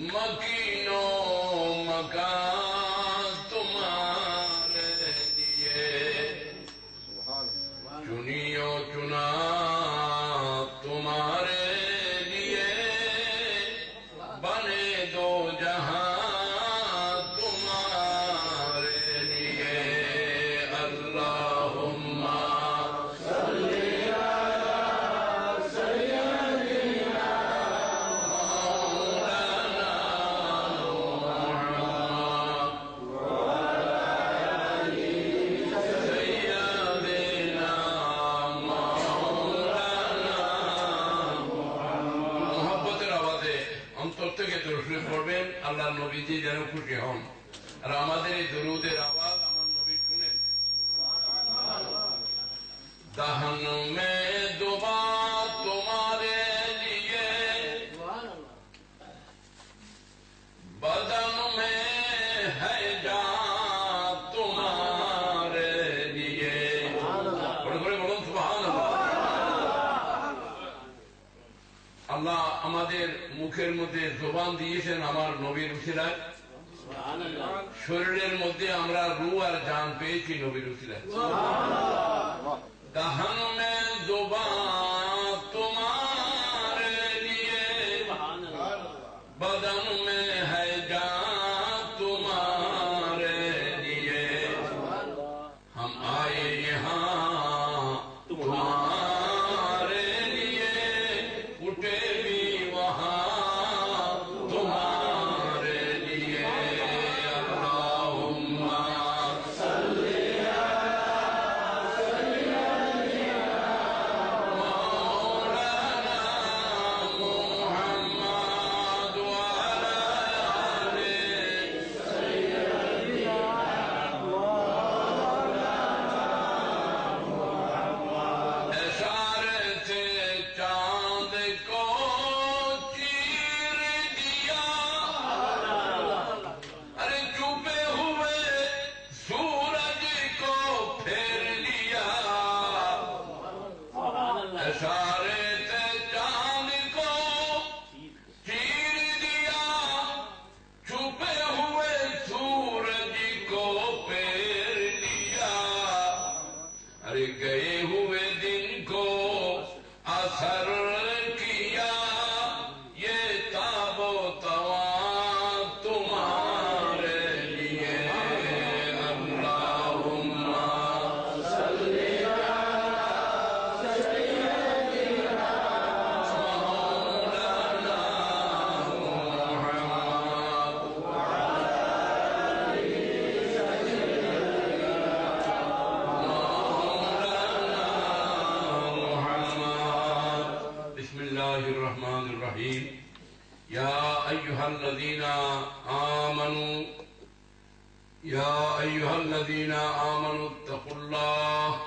Monkey. প্রত্যেকে দরুদ করবেন আল্লাহ নবীজি যেন খুশি হন। আর আমাদের এই দরুদের আওয়াজ আমার নবী শুনেন। দাহান্ন মুখের মধ্যে জোবান দিয়েছেন আমার নবীর উচিলায় শরীরের মধ্যে আমরা রু আর জান পেয়েছি নবীর উচিলায় দাহান الله الرحمن الرحيم. يا أيها الذين آمنوا، يا أيها الذين آمنوا، اتقوا الله.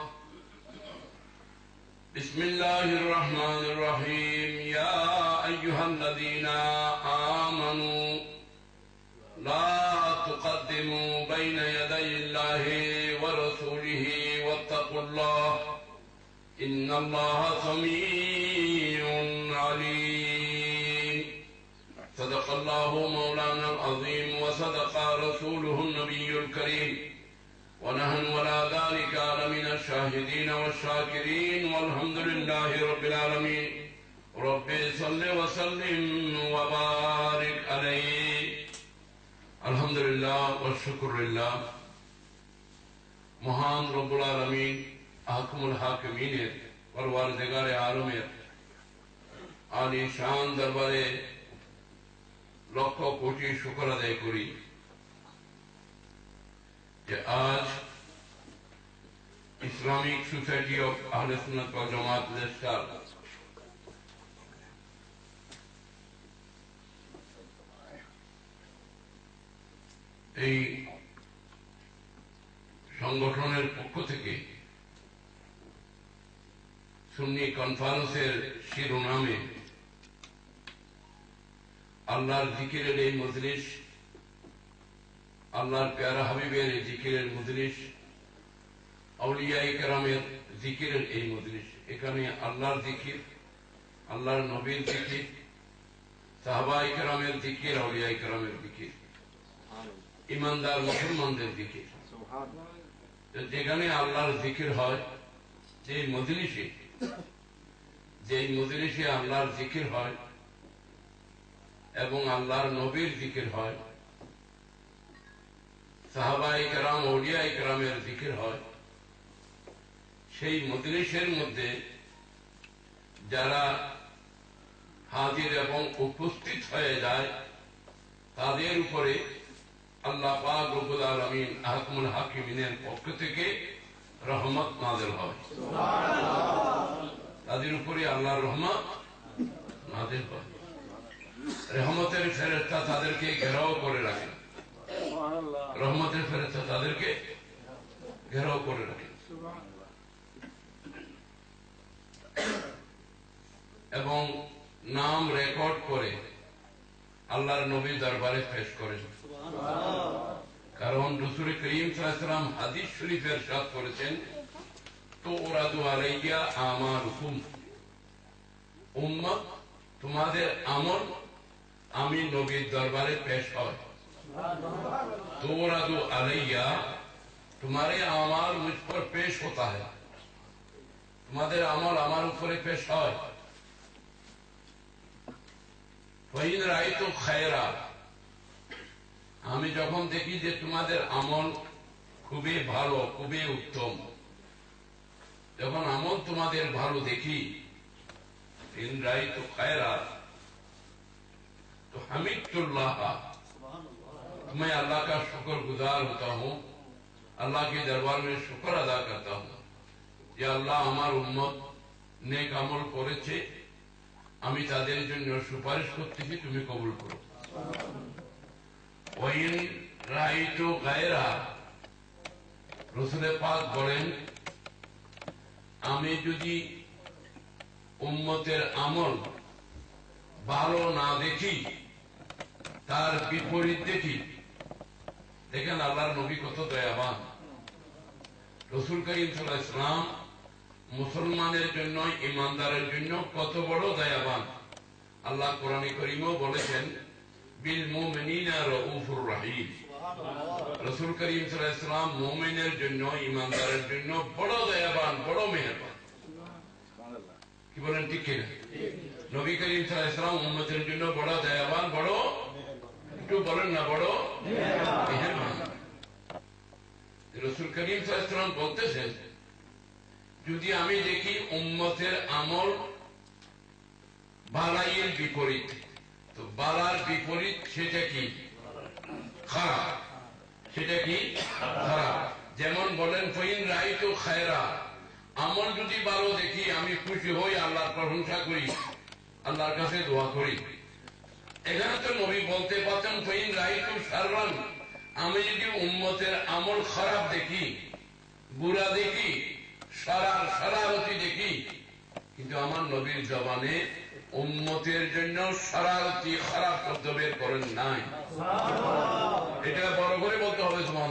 بسم الله الرحمن الرحيم. يا أيها الذين آمنوا، لا تقدموا بين يدي الله ورسوله، واتقوا الله. إن الله سميع الله مولانا العظيم وصدق رسوله النبي الكريم. ونحن ولا ذلك من الشاهدين والشاكرين والحمد لله رب العالمين. رب صل وسلم وبارك عليه. الحمد لله والشكر لله. مهان رب العالمين حكم الحاكمين اور عالمين عالم شان دربارے লক্ষ কোটি শুকর আদায় করি যে আজ ইসলামিক সোসাইটি অফ আহলে সুন্নাত ওয়াল লেস্টার এই সংগঠনের পক্ষ থেকে সুন্নি কনফারেন্সের শিরোনামে আল্লাহর জিকিরের এই মজলিস, আল্লাহর প্যারা হাবিবের এই জিকিরের মজলিস, আউলিয়াই কেরামের জিকিরের এই মজলিস। এখানে আল্লাহর জিকির, আল্লাহর নবীর জিকির সাহাবা ইকরামের দিকির আউলিয়া ইকরামের দিকির ইমানদার মুসলমানদের দিকির তো যেখানে আল্লাহর জিকির হয় যে মজলিসে যে মজলিসে আল্লাহর জিকির হয় এবং আল্লাহর নবীর জিকির হয়। সাহাবাই কেরাম ওলিয়াই কেরামের জিকির হয়। সেই মজলিসের মধ্যে যারা হাজির এবং উপস্থিত হয়ে যায় তাদের উপরে আল্লাহ পাক রব্বুল আলামিন আহকুল হাকিমিনের পক্ষ থেকে রহমত নাজেল হয়। তাদের উপরে আল্লাহর রহমত নাজেল হয়। রহমতের ফেরেস্তা তাদেরকে ঘেরাও করে রাখেন রহমতের ফেরেস্তা তাদেরকে ঘেরাও করে রাখেন এবং নাম রেকর্ড করে আল্লাহর নবী দরবারে পেশ করেন। কারণ রসুল করিম সাহসালাম হাদিস শরীফের সাথ করেছেন তো ওরা দু আলাইয়া আমার হুকুম উম্মত তোমাদের আমল আমি নবীর দরবারে পেশ হয়। দৌরাদু আলাইয়া তোমারে আমার উপর পেশ হতা হয়। তোমাদের আমল আমার উপরে পেশ হয়। রায় তো খায়রা। আমি যখন দেখি যে তোমাদের আমল খুবই ভালো, খুবই উত্তম, যখন আমল তোমাদের ভালো দেখি ইন রায় তো খায়রা तो हमीदुल्लाह मैं अल्लाह का शुक्र गुजार होता हूँ अल्लाह के दरबार में शुक्र अदा करता हूँ যে আল্লাহ আমার উম্মত নেক আমল করেছে আমি তাদের জন্য সুপারিশ করতেছি তুমি কবুল করো ওয়াইন রাইতু গায়রা রসুলে পাক বলেন আমি যদি উম্মতের আমল ভালো না দেখি তার বিপরীত দেখি। দেখেন আল্লাহর নবী কত দয়াবান। রসুল করিম সাল্লাহ ইসলাম মুসলমানের জন্য ইমানদারের জন্য কত বড় দয়াবান। আল্লাহ কোরআন করিমও বলেছেন বিল মুমিনিনা রউফুর রাহিম। রসুল করিম সাল্লাহ ইসলাম মুমিনের জন্য ইমানদারের জন্য বড় দয়াবান বড় মেহরবান। কি বলেন ঠিক কিনা? নবী করিম সাল্লাহ ইসলাম উম্মতের জন্য বড় দয়াবান বড় একটু বলেন না, বড়। রসুল করিম সাল্লাম বলতেছেন যদি আমি দেখি উম্মতের আমল বালাইয়ের বিপরীত, তো বালার বিপরীত সেটা কি? খারাপ। সেটা কি? খারাপ। যেমন বলেন, ফইন রাই তো খায়রা। আমল যদি ভালো দেখি, আমি খুশি হই, আল্লাহর প্রশংসা করি, আল্লাহর কাছে দোয়া করি। এখানে তো নবী বলতে পারতেন ফইন রাই তো সারবান আমি যদি উম্মতের আমল খারাপ দেখি বুড়া দেখি সারার সারারতি দেখি কিন্তু আমার নবীর জবানে উম্মতের জন্য সারারতি খারাপ শব্দ বের করেন নাই। এটা বড় করে বলতে হবে তোমার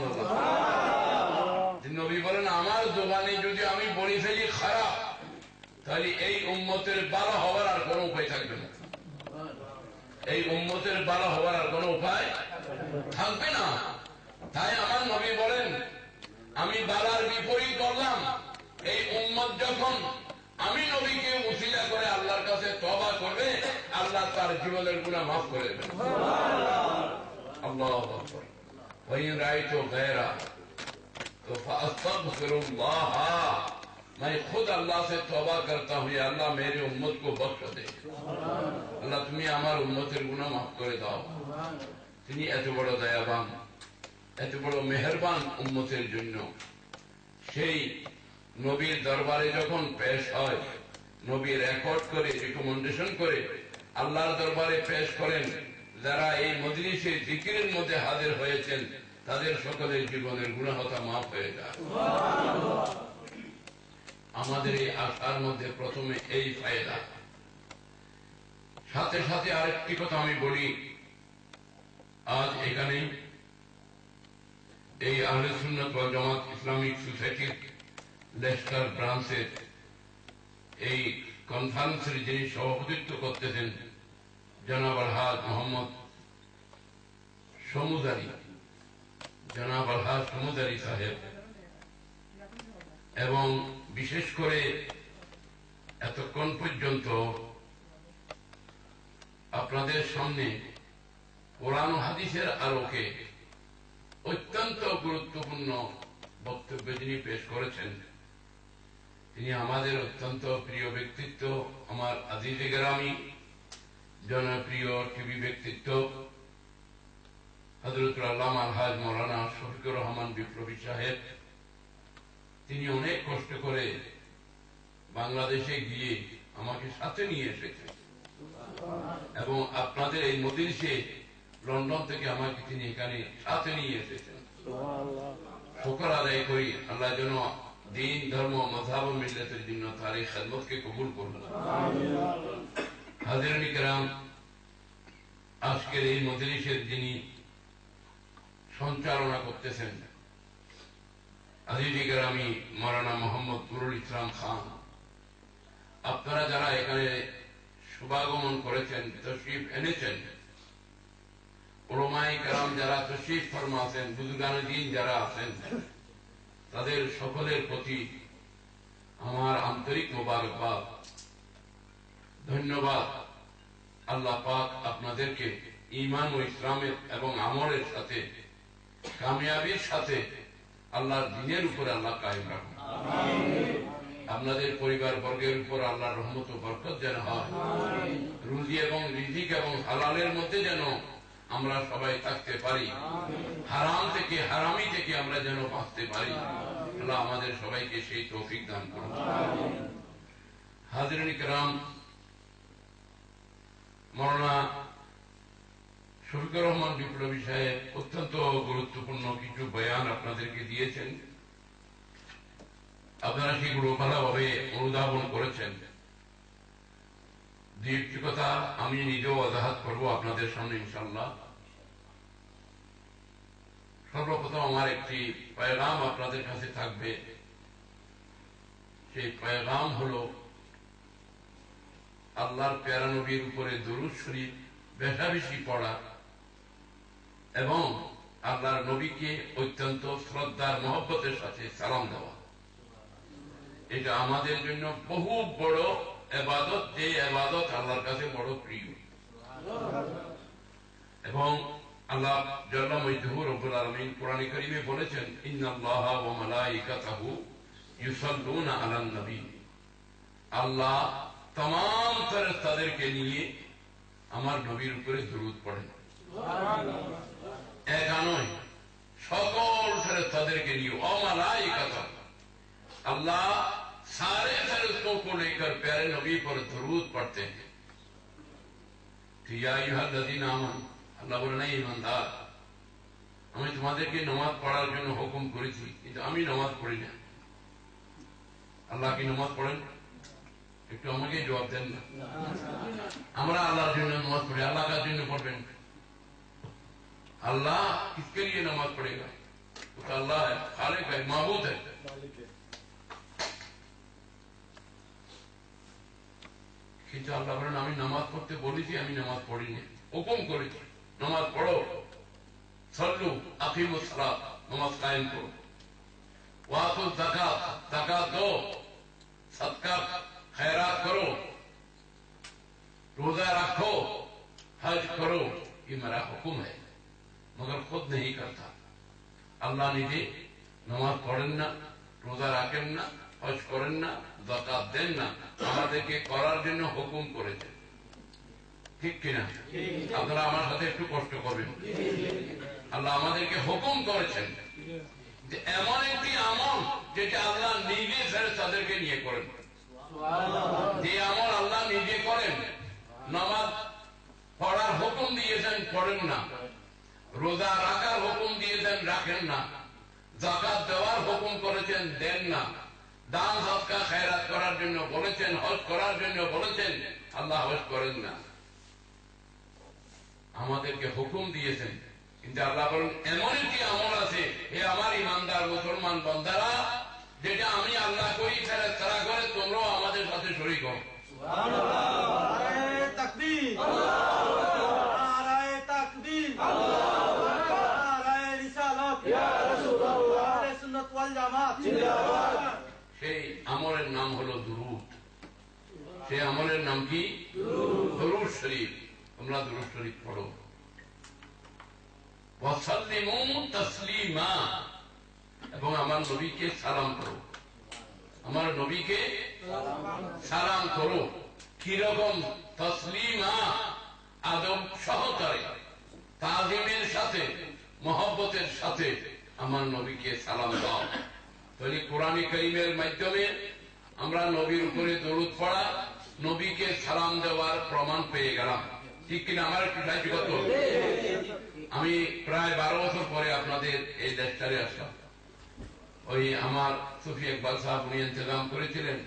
নবী বলেন আমার জবানে যদি আমি বলি ফেলি খারাপ তাহলে এই উম্মতের বালা হওয়ার আর কোনো উপায় থাকবে না। এই উম্মতের বালা হওয়ার আর কোন উপায় থাকবে না। তাই আমার নবী বলেন, আমি বালার বিপরীত করলাম। এই উম্মত যখন আমি নবীকে উচিলা করে আল্লাহর কাছে তবা করবে, আল্লাহ তার জীবনের গুণা মাফ করে দেবে। আল্লাহ তো গেরা मैं खुद अल्लाह से तौबा करता हूँ या अल्लाह मेरी उम्मत को बख्श दे আল্লাহ তুমি আমার উন্মতের গুণা মাফ করে দাও তিনি এত বড় দয়াবান এত বড় মেহরবান উম্মতের জন্য সেই নবীর দরবারে যখন পেশ হয় নবী রেকর্ড করে রিকমেন্ডেশন করে আল্লাহর দরবারে পেশ করেন যারা এই মজলিসে জিকিরের মধ্যে হাজির হয়েছেন তাদের সকলের জীবনের গুণাহতা মাফ হয়ে যায় আমাদের এই আশার মধ্যে প্রথমে এই ফায়দা। সাথে সাথে আরেকটি কথা আমি বলি, আজ এখানে এই আহলে জামাত ইসলামিক সোসাইটির লেস্টার ব্রাঞ্চের এই কনফারেন্সের যিনি সভাপতিত্ব করতেছেন, জনাব আলহাজ মোহাম্মদ সমুদারি, জনাব আলহাজ সমুদারি সাহেব এবং বিশেষ করে এতক্ষণ পর্যন্ত আপনাদের সামনে কোরআন হাদিসের আলোকে অত্যন্ত গুরুত্বপূর্ণ বক্তব্য যিনি পেশ করেছেন, তিনি আমাদের অত্যন্ত প্রিয় ব্যক্তিত্ব, আমার আজিজে গ্রামী, জনপ্রিয় টিভি ব্যক্তিত্ব হজরতুল আল্লাহ আলহাজ মৌলানা শফিকুর রহমান বিপ্লবী সাহেব তিনি অনেক কষ্ট করে বাংলাদেশে গিয়ে আমাকে সাথে নিয়ে এসেছেন। এবং আপনাদের এই মদিরসে লন্ডন থেকে আমাকে তিনি এখানে সাথে নিয়ে এসেছেন। শুকর আদায় করি, আল্লাহ যেন দিন, ধর্ম মজাব মিল্লাতের জন্য তার এই খেদমতকে কবুল করুন। হাজির কেরাম আজকের এই মজলিসের যিনি সঞ্চালনা করতেছেন আজিজি গ্রামী মৌলানা মোহাম্মদ নুরুল ইসলাম খান। আপনারা যারা এখানে শুভাগমন করেছেন, তশরিফ এনেছেন ওলমাই কারাম যারা তশরিফ ফরমা আছেন বুজুগান দিন যারা আছেন, তাদের সকলের প্রতি আমার আন্তরিক মোবারকবাদ। ধন্যবাদ। আল্লাহ পাক আপনাদেরকে ইমান ও ইসলামের এবং আমলের সাথে, কামিয়াবির সাথে আল্লাহর দিনের উপরে আল্লাহ কায়েম রাখুন। আপনাদের পরিবার বর্গের উপর আল্লাহর রহমত ও বরকত যেন হয়। রুজি এবং রিজিক এবং হালালের মধ্যে যেন আমরা সবাই থাকতে পারি। হারাম থেকে হারামি থেকে আমরা যেন বাঁচতে পারি। আল্লাহ আমাদের সবাইকে সেই তৌফিক দান করুন। হাজরিন গ্রাম মরনা শফিকুর রহমান বিপ্লবী সাহেব অত্যন্ত গুরুত্বপূর্ণ কিছু বয়ান আপনাদেরকে দিয়েছেন। আপনারা সেগুলো ভালোভাবে অনুধাবন করেছেন। দুই কথা আমি নিজেও অজাহাত করব আপনাদের সামনে ইনশাল্লাহ সর্বপ্রথম আমার একটি পয়গাম আপনাদের কাছে থাকবে। সেই পয়গাম হল আল্লাহর প্যারা নবীর উপরে দরুদ শরীফ, বেশাবেশি পড়া এবং আল্লাহর নবীকে অত্যন্ত শ্রদ্ধার মহব্বতের সাথে সালাম দেওয়া এটা আমাদের জন্য বহু বড় এবাদত যে এবাদত আল্লাহর কাছে বড় প্রিয় এবং আল্লাহ জল্লা মৈদহু রব্বুল আলমিন কোরআনে করিমে বলেছেন ইন্নাল্লাহ ওয়া মালাইকাতাহু ইউসাল্লুনা আলান নবী আল্লাহ तमाम ফেরেশতাদেরকে নিয়ে আমার নবীর উপরে দরুদ পড়েন একা নয় সকল ফেরেশতাদেরকে নিয়ে অমালাইকাতা अल्लाह सारे फरिश्तों को लेकर प्यारे नबी पर दरूद पढ़ते हैं कि या अय्युहल्लज़ीना आमनू আল্লাহ বলে নাই ইমানদার আমি তোমাদেরকে নামাজ পড়ার জন্য হুকুম করেছি কিন্তু আমি নামাজ পড়ি না আল্লাহ কি নামাজ পড়েন একটু আমাকে জবাব দেন না আমরা আল্লাহর জন্য নামাজ পড়ি আল্লাহ কার জন্য পড়বেন اللہ کس کے لیے نماز پڑھے گا؟ اللہ ہے خالق ہے معبود ہمیں نماز پڑھتے بولی تھی ہمیں نماز پڑھی نہیں حکم کری تھی۔ نماز پڑھو۔ سڑ لو اطیم و سراب نماز قائم کرو۔ وہ خیرات کرو۔ روزہ رکھو حج کرو۔ یہ میرا حکم ہے۔ मगर खुद नहीं करता আল্লাহ নিজে নামাজ পড়েন না রোজা রাখেন না হজ করেন না জাকাত দেন না আমাদেরকে করার জন্য হুকুম করেছেন ঠিক কিনা আপনারা আমার সাথে একটু কষ্ট করবেন আল্লাহ আমাদেরকে হুকুম করেছেন যে এমন একটি আমল যেটা আল্লাহ নিজে ফেরে তাদেরকে নিয়ে করেন যে আমল আল্লাহ নিজে করেন নামাজ পড়ার হুকুম দিয়েছেন পড়েন না রোজা রাখার হুকুম দিয়েছেন রাখেন না। জাকাত দেওয়ার হুকুম করেছেন দেন না। দান সৎকা খায়রাত করার জন্য বলেছেন হজ করার জন্য বলেছেন আল্লাহ হজ করেন না। আমাদেরকে হুকুম দিয়েছেন। কিন্তু আল্লাহ বলেন এমন একটি আমল আছে হে আমার ইমানদার মুসলমান বন্দারা যেটা আমি আল্লাহ করি তারা তারা করে তোমরাও আমাদের সাথে শরীর করো তাকবীর। নাম হলো দুরুদ। সে আমলের নাম কি? দরুদ শরীফ। তোমরা দরুদ শরীফ পড়ো। ওয়াসাল্লিমু তাসলিমা। এবং আমার নবীকে সালাম করো। আমার নবীকে সালাম করো। কীরকম তসলিমা, আদব সহকারে, তাজিমের সাথে, মহব্বতের সাথে আমার নবীকে সালাম দাও। তাহলে কোরআন করিমের মাধ্যমে আমরা নবীর উপরে দরুদ পড়া, নবীকে সালাম দেওয়ার প্রমাণ পেয়ে গেলাম। ঠিক কিনা আমার একটু সাহায্য করতে আমি প্রায় বারো বছর পরে আপনাদের এই দেশটারে আসলাম। ওই আমার সুফি একবার সাহেব, উনি ইন্তজাম করেছিলেন।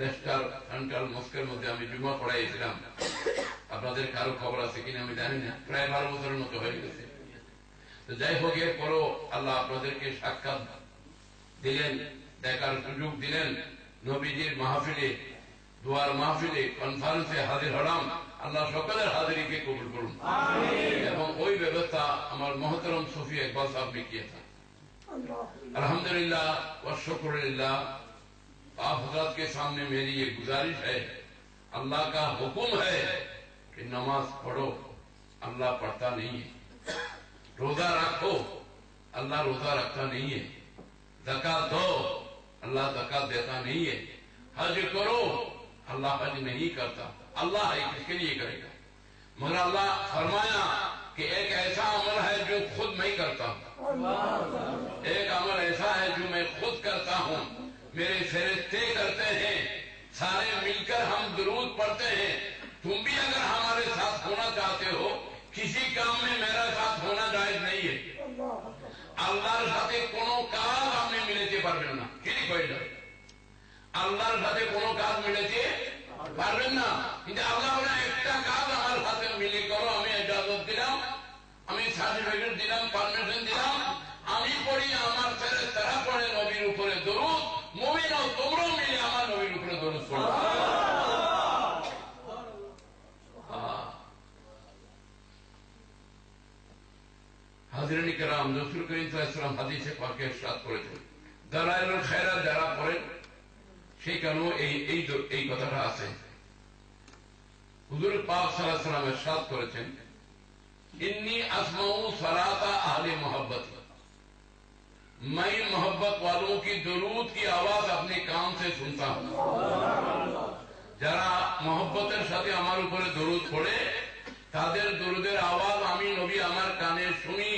দেশটার সেন্ট্রাল মস্কের মধ্যে আমি জুমা পড়াইছিলাম। আপনাদের কারও খবর আছে কিনা আমি জানি না। প্রায় বারো বছরের মতো হয়ে গেছে। তো যাই হোক, এরপরও আল্লাহ আপনাদেরকে সাক্ষাৎ দিলেন, দেখার সুযোগ দিলেন। নবীজির মাহফিলে দুয়ার মাহফিলে কনফারেন্সে হাজির হলাম। আল্লাহ সকলের হাজিরিকে কবুল করুন। এবং ওই ব্যবস্থা আমার মহতরম সফি একবার আপনি কিয়েছেন الحمدللہ و شکر اللہ آپ حضرت کے سامنے میری یہ گزارش ہے اللہ کا حکم ہے کہ نماز پڑھو اللہ پڑھتا نہیں ہے روزہ رکھو اللہ روزہ رکھتا نہیں ہے زکا دو اللہ زکات دیتا نہیں ہے۔ حج کرو، اللہ حج نہیں کرتا۔ اللہ ہے کس کے لیے کرے گا؟ مگر اللہ فرمایا کہ ایک ایسا عمل ہے جو خود میں کرتا ہوں۔ ایک عمل ایسا ہے جو میں خود کرتا ہوں۔ میرے فرشتے کرتے ہیں، سارے مل کر ہم درود پڑھتے ہیں۔ تم بھی اگر ہمارے ساتھ ہونا چاہتے ہو، کسی کام میں میرا ساتھ ہونا جائز نہیں ہے۔ اللہ کے ساتھ ہم نے ملے تھے পারবেন ملنا কইল, আল্লাহর সাথে কোনো কাজ মিলাতে পারবেন না। কিন্তু আল্লাহ একটা কাজ আমার সাথে মিলে করো, আমি ইজাজত দিলাম, আমি সার্টিফিকেট দিলাম পারমিশন দিলাম, আমি পড়ি আমার ছেলে, তারা পড়ে নবীর উপরে দরুদ তোমরাও মিলে আমার নবীর উপরে দরুদ পড়ো। হাজিরানি কেরাম করিম হাদিসে পাকে সাত করেছেন দালাইলুল খায়রা যারা পড়েন সেই কারণে এই এই এই কথাটা আছে হুজুর পাক সাল্লাল্লাহু আলাইহি সাল্লাম ইরশাদ করেছেন इन्नी असमाऊ सलाता आहले मोहब्बत मैं मोहब्बत वालों की दरूद की आवाज अपने कान से सुनता हूँ যারা মহব্বতের সাথে আমার উপরে দরুদ পড়ে তাদের দরুদের আওয়াজ আমি নবী আমার কানে শুনি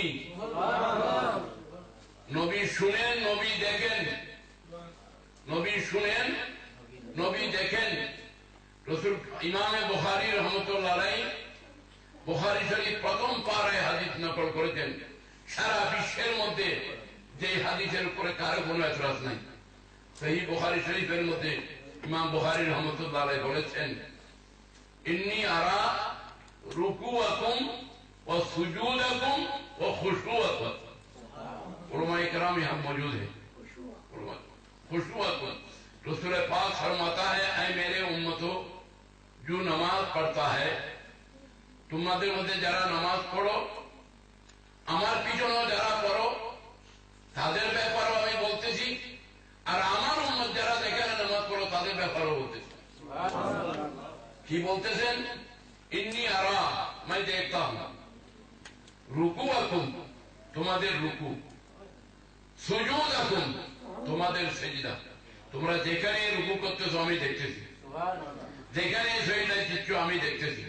নবী শুনেন, নবী দেখেন। নবী শুনেন, নবী দেখেন। রসুল ইমামে বহারি রহমতুল্লাহ বহারি শরীফ প্রথম পাড়ায় হাদিস নকল করেছেন। সারা বিশ্বের মধ্যে যে হাদিসের উপরে কারও কোন এতরাজ নাই। সেই বহারি শরীফের মধ্যে ইমাম বহারি রহমতুল্লাহ বলেছেন, ইন্নি আরা রুকু আকুম ও সুজুদ আকুম ও খুশু আকুম इकराम यहाँ मौजूद है खुशूअकुम रसूल पाक फरमाता है ऐ मेरे उम्मतो जो नमाज पढ़ता है তোমাদের মধ্যে যারা নামাজ পড়ো আমার পিছনেও যারা পড়ো তাদের ব্যাপারও আমি বলতেছি আর আমার উম্মত যারা যেখানে নামাজ পড়ো তাদের ব্যাপারও বলতেছি কি বলতেছেন ইন্নি আরা मैं देखता हूं রুকু আকুম তোমাদের রুকু তোমাদের সেজদা। তোমরা যেখানে রুকু করতেছো, আমি দেখতেছি। যেখানে সহিদা চিত্র আমি দেখতেছি।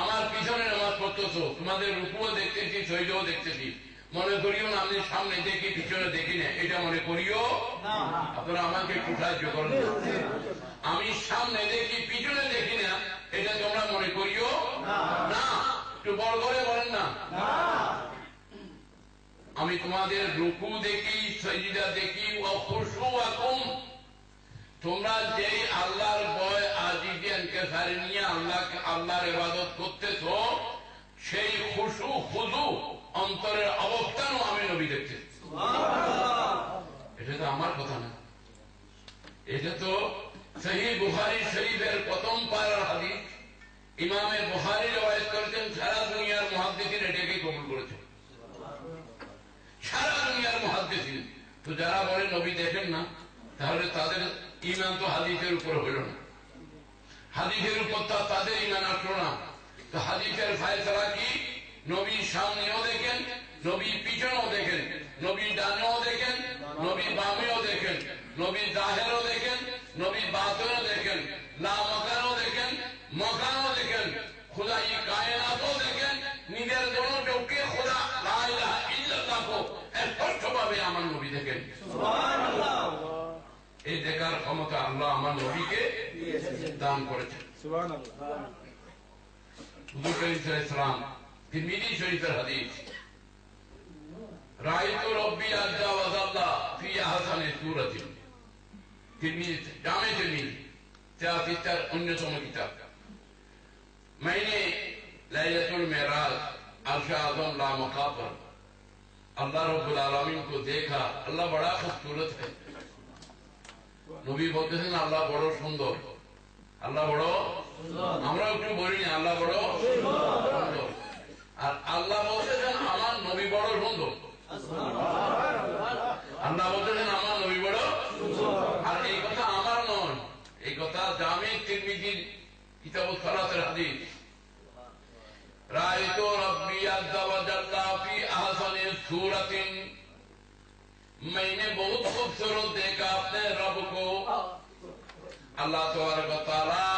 আমার পিছনে নামাজ পড়তেছো, তোমাদের রুকুও দেখতেছি সহিদাও দেখতেছি। মনে করিও না, আমি সামনে দেখি, পিছনে দেখি না, এটা মনে করিও আপনারা আমাকে একটু সাহায্য করুন। আমি সামনে দেখি, পিছনে দেখি না, এটা তোমরা মনে করিও না, একটু বড় করে বলেন না। আমি তোমাদের রুকু দেখি, সজিদা দেখি, ও খুশু আকুম। তোমরা যে আল্লাহর ভয় আজিদিয়ানকে সারি নিয়ে আল্লাহ আল্লাহর ইবাদত করতেছ, সেই খুশু খুদু অন্তরের অবস্থানও আমি নবী দেখতেছি এটা তো আমার কথা না। এটা তো সেই বুখারি শরীফের প্রথম পাড়ার হাদিস। ইমামে বুখারি রবায়ত করেছেন, সারা দুনিয়ার মহাদ্দিন এটাকে সারা দুনিয়ার মহাদ্দিন তো যারা বলে নবী দেখেন না, তাহলে তাদের ইমান তো হাদিসের উপর হইল না। হাদিসের উপর তো তাদের ইমান আসলো না। তো হাদিসের ফায়সলা কি? নবীর সামনেও দেখেন, নবীর পিছনেও দেখেন, নবীর ডানেও দেখেন, নবীর বামেও দেখেন, নবীর দাহেরও দেখেন, নবীর বাতেও দেখেন না মকানও দেখেন মকানও দেখেন। খুদাই কায়নাতও ভাবে আমার নবী দেখেন এই দেখার ক্ষমতা আল্লাহ আমার নবীকে দান করেছেন میں نے अल्लाह रब्बुल आलमीन को देखा अल्लाह बड़ा खूबसूरत है নবী বলতেছেন আল্লাহ বড় সুন্দর আল্লাহ বড় আমরা একটু বলিনি আল্লাহ বড় সুন্দর আর আল্লাহ বলতেছেন আমার নবী বড় সুন্দর আল্লাহ বলতেছেন আমার নবী বড় আর এই কথা আমার নয় এই কথা জামে তিরমিজির কিতাব সালাতের হাদিস رأيت ربي عز وجل في أحسن صورة میں نے بہت خوبصورت دیکھا اپنے رب کو আল্লাহ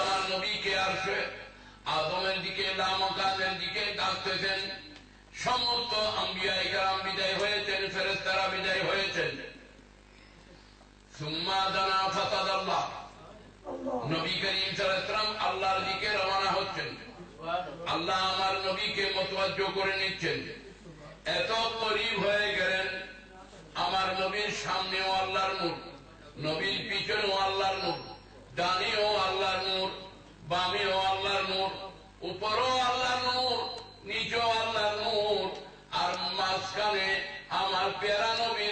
আমার নবীকে আসবে আদমের দিকে লামকালের দিকে ডাকতেছেন। সমস্ত আম্বিয়া ইকরাম বিদায় হয়েছেন ফেরেস্তারা বিদায় হয়েছেন। সুম্মা দানা ফাতাদ আল্লাহ নবী করিম সালাম আল্লাহ আমার নবীকে মতওয়াজ্জ করে নিচ্ছেন। এত করিব হয়ে গেলেন। আমার নবীর সামনেও আল্লাহর নূর, নবীর পিছনেও আল্লাহর নূর, ডানেও আল্লাহর নূর, বামেও আল্লাহর নূর, উপরও আল্লাহর নূর, নিচেও আল্লাহর নূর, আর মাঝখানে আমার পেয়ারা নবীর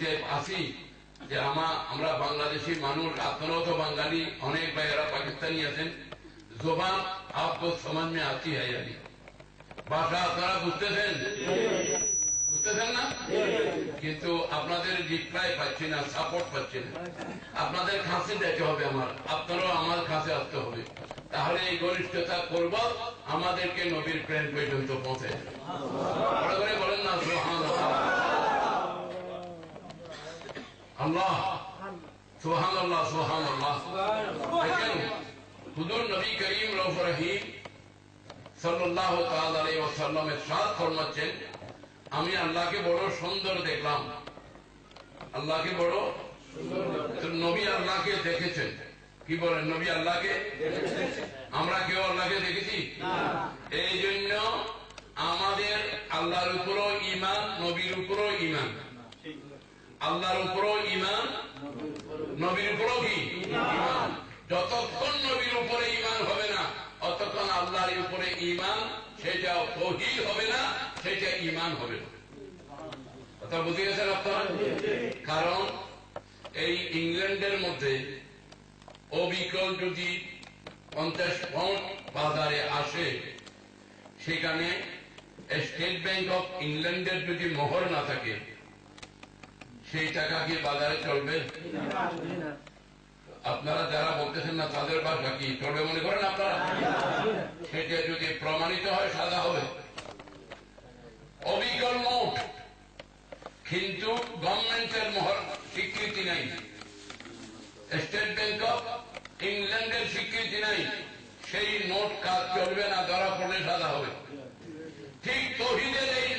যে আসি যে আমা আমরা বাংলাদেশি মানুষ, আপনারাও তো বাঙালি, অনেক ভাইয়েরা পাকিস্তানি আছেন। জোবান ভাষা আপনারা বুঝতেছেন? বুঝতেছেন না? কিন্তু আপনাদের রিপ্লাই পাচ্ছি না সাপোর্ট পাচ্ছি না। আপনাদের হবে আমার। আপনারাও আমার কাছে আসতে হবে। তাহলে এই গরিষ্ঠতা করব, আমাদেরকে নবীর প্রেম পর্যন্ত পৌঁছে বড় করে বলেন না সোহান আল্লাহ। সোহান আল্লাহ সোহান আল্লাহ দেখেন হুজুর নবী করিম রৌফ রহিম সাল্লাহ ওসাল্লামের ফরমাচ্ছেন আমি আল্লাহকে বড় সুন্দর দেখলাম। আল্লাহকে বড় নবী আল্লাহকে দেখেছেন। কি বলেন নবী আল্লাহকে? আমরা কেউ আল্লাহকে দেখেছি? এই জন্য আমাদের আল্লাহর উপরও ইমান নবীর উপরও ইমান আল্লাহর উপরও ইমান নবীর উপরও কি? ইমান যতক্ষণ নবীর উপরে ইমান হবে না, অতক্ষণ আল্লাহর উপরে ইমান সেটা তহিদ হবে না, সেটা ইমান হবে না। কথা বুঝে গেছেন আপনারা? কারণ এই ইংল্যান্ডের মধ্যে অবিকল যদি পঞ্চাশ পাউন্ড বাজারে আসে, সেখানে স্টেট ব্যাংক অফ ইংল্যান্ডের যদি মোহর না থাকে সেই টাকা কি বাজারে চলবে? আপনারা যারা বলতেছেন না, তাদের ভাষা কি চলবে মনে করেন আপনারা? সেটা যদি প্রমাণিত হয় সাদা হবে। অবিকল নোট কিন্তু গভর্নমেন্টের মহর স্বীকৃতি নাই। স্টেট ব্যাংক অফ ইংল্যান্ডের স্বীকৃতি নাই। সেই নোট কাজ চলবে না, ধরা পড়লে সাদা হবে। ঠিক তহিদের এই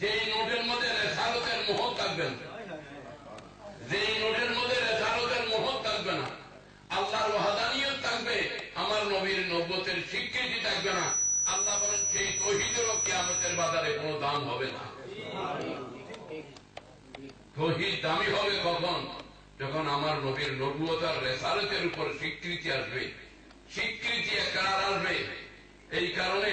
যেই নোটের মধ্যে রেসারতের মোহর থাকবে না। যেই নোটের মধ্যে রেসারতের মোহর থাকবে না। আল্লাহর ওয়াহাদানিয়ত থাকবে, আমার নবীর নব্বতের স্বীকৃতি থাকবে না। আল্লাহ বলেন, সেই তহিদেরও কিয়ামতের বাজারে কোনো দাম হবে না। তহিদ দামি হবে কখন? যখন আমার নবীর নবুয়তার রেসারতের উপর স্বীকৃতি আসবে। স্বীকৃতি একবার আসবে। এই কারণে